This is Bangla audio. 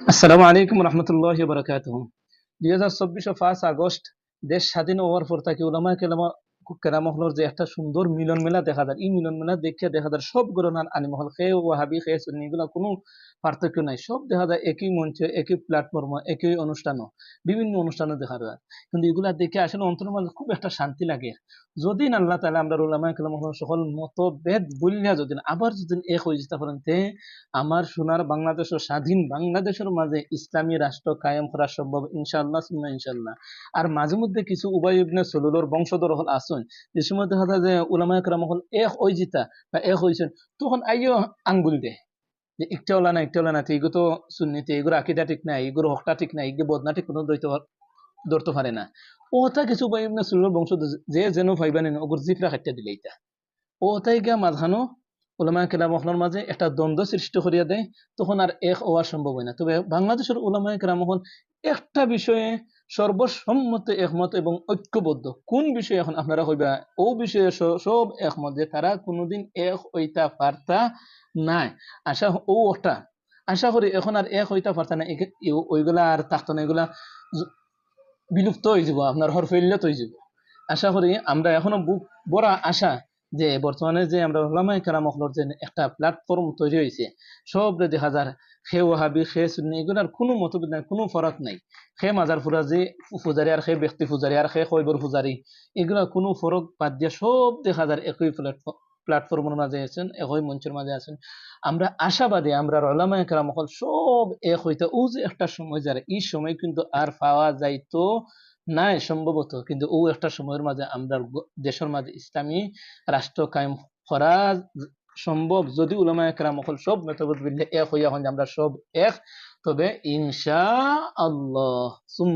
আসসালামু আলাইকুম রহমতুল্লাহ বরকাত দুই হাজার চব্বিশ পাঁচ আগস্ট দেশ স্বাধীন হওয়ার পর তাকে ওলামা কেলামা কেরামহলর যে একটা সুন্দর মিলন মেলা দেখা যায়। এই মিলন মেলা দেখে দেখা যায় সব গণনার আনিমহল খে ওয়াহাবি খে সুন্নি, এগুলা কোনো পার্থক্য নাই। সব দেখা যায় একই মঞ্চে, একই প্ল্যাটফর্ম একই অনুষ্ঠানও বিভিন্ন অনুষ্ঠানও দেখা যায়। কিন্তু এগুলা দেখে আসলে অন্তর মাঝে খুব একটা শান্তি লাগে। যদি আল্লাহ তালা আমরা উলামা কেলামহল সকল মতভেদ বলিয়া যদি আবার যদি এক হয়ে যেতে পারেন, তে আমার সোনার বাংলাদেশের স্বাধীন বাংলাদেশের মাঝে ইসলামী রাষ্ট্র কায়েম করা সম্ভব, ইনশাআল্লাহ সুন্না ইনশাআল্লাহ। আর মাঝে মধ্যে কিছু উবাই ইবনে সলুলর বংশধর হল আসুন যে সময় দেখা যায় যে হল এক ওই জিতা বা এক হয়েছেন তখন আইও আঙ্গুল দে। যে একটা ওলা না একটা ওলা না এগুলো তো এগুলো আকিদা ঠিক নাই এগুলো হকটা ঠিক নাই এগুলো বদনা ঠিক কোনো দইতে ধরতে পারে না। ওটা কিছু বংশধর যে যেন ভাইবানেন ওগুর জিফরা দিলে এটা ওটাই মাঝখানো ওলামা কেরাম মাঝে একটা দ্বন্দ্ব সৃষ্টি করিয়া দেয় তখন আর এক হওয়া সম্ভব হয় না। তবে বাংলাদেশের ওলামা কেরাম মহল একটা বিষয়ে সর্বসম্মত একমত এবং ঐক্যবদ্ধ। কোন বিষয়ে এখন আপনারা হইবা ও বিষয়ে সব একমত যে তারা কোনোদিন এক হইতা পারতা নাই। আশা ও ওটা আশা করি এখন আর এক হইতা পারতা না একে- এ- ওইগুলা আর থাকতো না, এগুলা বিলুপ্ত হয়ে যাব, আপনার হরফল্যত হয়ে যাব। আশা করি আমরা এখনও বু- বড় আশা যে বর্তমানে যে আমরা ওলামাই কারাম অখলর যে একটা প্ল্যাটফর্ম তৈরি হয়েছে সব দেখা যার খে ওহাবি খে সুন্নি, এগুলার কোনো মতভেদ নাই, কোনো ফরক নাই। খে মাজার ফুরাজি ফুজারি আর খে ব্যক্তি ফুজারি আর খে খৈবর ফুজারি এগুলা কোনো ফরক বাদ দিয়ে সব দেখা যার একই প্ল্যাটফর্ম প্ল্যাটফর্মের মাঝে আছেন, একই মঞ্চের মাঝে আছেন। আমরা আশাবাদী, আমরা রলামা একরাম সব এক হইতে ও যে একটা সময় যারা, এই সময় কিন্তু আর পাওয়া যাইতো নাই সম্ভবত। কিন্তু ও একটা সময়ের মাঝে আমরা দেশের মাঝে ইসলামী রাষ্ট্র কায়েম করা সম্ভব যদি উলামা একরাম অকল সব মেতবত বিল্লে এক হইয়া হন আমরা সব এক। তবে ইনশা আল্লাহ